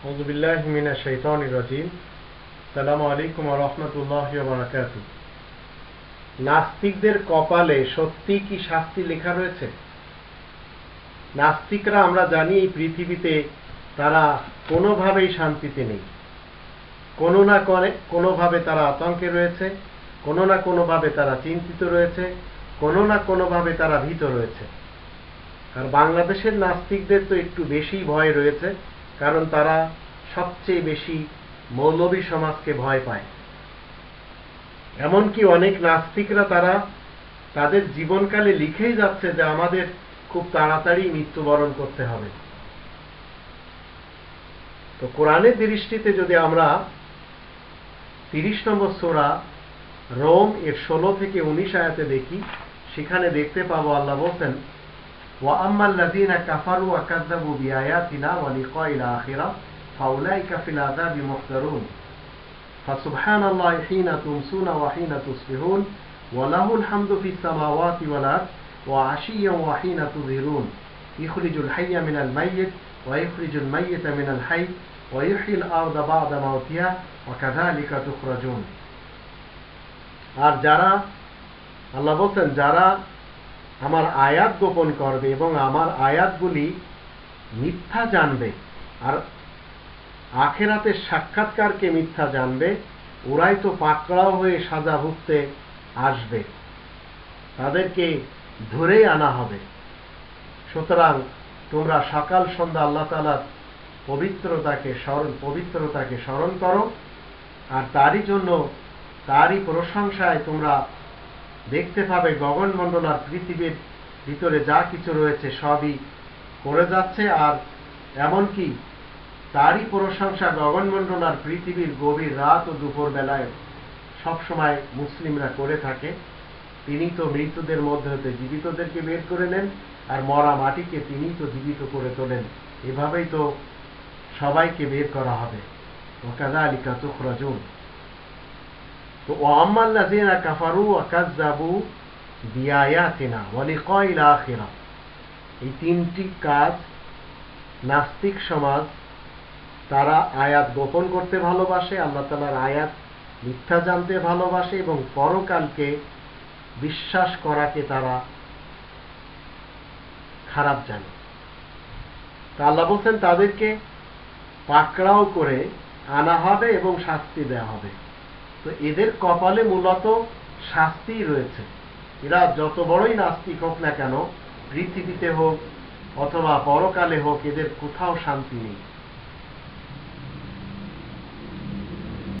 أعوذ بالله من الشيطان الرجيم السلام عليكم ورحمة الله وبركاته নাস্তিকদের কপালে সত্যি কি শাস্তি লেখা রয়েছে নাস্তিকরা আমরা জানি এই পৃথিবীতে তারা কোনোভাবেই শান্তিতে নেই কোনো না করে কোনোভাবে তারা আতঙ্কে রয়েছে কোনো না কোনোভাবে তারা চিন্তিত রয়েছে কোনো না কোনোভাবে তারা ভীত রয়েছে আর বাংলাদেশের নাস্তিকদের তো একটু বেশি ভয় রয়েছে কারণ তারা সবচেয়ে বেশি মৌলবী সমাজকে ভয় পায়। এমনকি অনেক নাস্তিকরা তারা তাদের জীবনকালে লিখেই যাচ্ছে যে আমাদের খুব তাড়াতাড়ি মৃত্যুবরণ করতে হবে। তো কোরআনের দৃষ্টিতে যদি আমরা তিরিশ নম্বর সোরা রোম এর ষোলো থেকে উনিশ আয়াতে দেখি, সেখানে দেখতে পাবো আল্লাহ বলছেন وأما الذين كفروا وكذبوا بآياتنا ولقاء الآخرة فأولئك في العذاب محضرون فسبحان الله حين تمسون وحين تصبحون وله الحمد في السماوات والأرض وعشيا وحين تظهرون يخرج الحي من الميت ويخرج الميت من الحي ويحيي الأرض بعد موتها وكذلك تخرجون আর যারা আল্লাহ বলছেন যারা আমার আয়াত গোপন করবে এবং আমার আয়াতগুলি মিথ্যা জানবে। আর আখেরাতের সাক্ষাৎকারকে মিথ্যা জানবে? ওরাই তো পাকড়াও হয়ে সাজা ভুগতে আসবে। তাদেরকে ধরেই আনা হবে। সুতরাং তোমরা সকাল সন্ধ্যা আল্লাহ তালার পবিত্রতাকে স্মরণ পবিত্রতাকে স্মরণ করো। আর তারই জন্য তারই প্রশংসায় তোমরা দেখতে পাবে গগনমণ্ডল আর পৃথিবীর ভিতরে যা কিছু রয়েছে, সবই করে যাচ্ছে আর এমনকি তারই প্রশংসা গগনমণ্ডল আর পৃথিবীর গভীর রাত ও দুপুর বেলায় সবসময় মুসলিমরা করে থাকে। তিনি তো মৃতদের মধ্যে হতে জীবিতদেরকে বের করে নেন আর মরা মাটিকে তিনি তো জীবিত করে তোলেন। এভাবেই তো সবাইকে বের করা হবে। ওকাদা আলিকা তুখরাজুন। ওয়াম্মাল্লাযীনা কাফারু ওয়া কাযযাবু বিআয়াতিনা ওয়া এই তিনটি কাজ নাস্তিক সমাজ তারা আয়াত গোপন করতে ভালোবাসে, আল্লাহ তালার আয়াত মিথ্যা জানতে ভালোবাসে এবং পরকালকে বিশ্বাস করাকে তারা খারাপ জানে। তা আল্লাহ বলছেন, তাদেরকে পাকড়াও করে আনা হবে এবং শাস্তি দেওয়া হবে। তো এদের কপালে মূলত শাস্তি রয়েছে। এরা যত বড়ই নাস্তিক হোক না কেন, পৃথিবীতে হোক অথবা পরকালে হোক, এদের কোথাও শান্তি নেই।